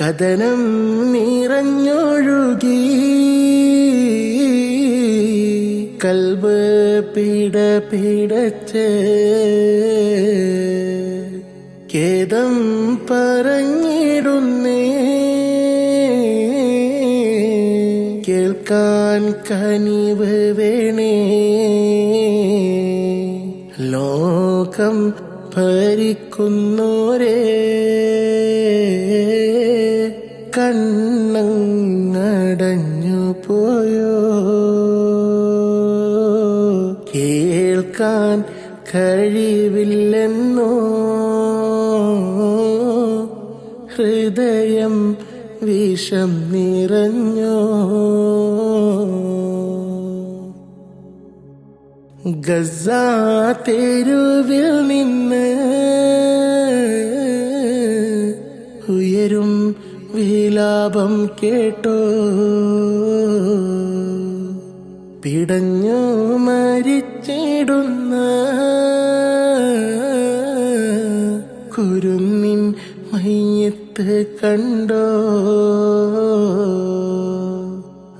കഥനം നിറഞ്ഞൊഴുകി. കൽബ് പീഡ പീഡച്ച് ഖേദം പറഞ്ഞിടുന്നേ. കേൾക്കാൻ കനിവ് വേണേ. ലോകം ഭരിക്കുന്നോരേ. കണ്ണങ്ങടഞ്ഞു പോയോ കേൾക്കാൻ കഴിവില്ലെന്നോ? ഹൃദയം വിഷം നിറഞ്ഞോ? ഗസ തെരുവിൽ നിന്ന് ഉയരും വിലാപം കേട്ടോ. പിടഞ്ഞു മരിച്ചിടുന്ന കുരുന്നിൻ മയ്യത്ത് കണ്ടോ.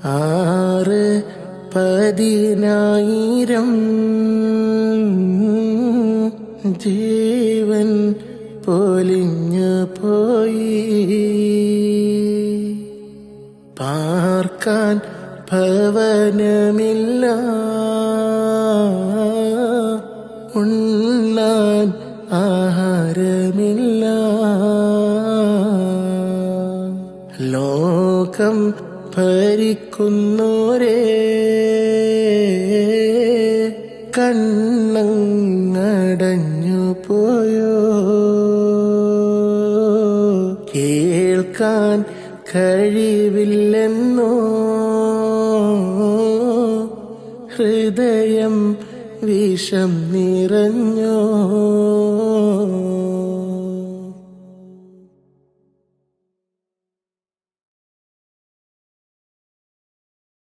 ആറ് പതിനായിരം ജീവൻ പൊലിഞ്ഞു പോയി. പാർക്കാൻ ഭവനമില്ല. ഉണ്ണാൻ ആഹാരമില്ല. ലോകം ഭരിക്കുന്നോരേ കണ്ണങ്ങടഞ്ഞു പോയോ? കേൾക്കാൻ കഴിവില്ലെന്നോ? ഹൃദയം വിഷം നിറഞ്ഞോ?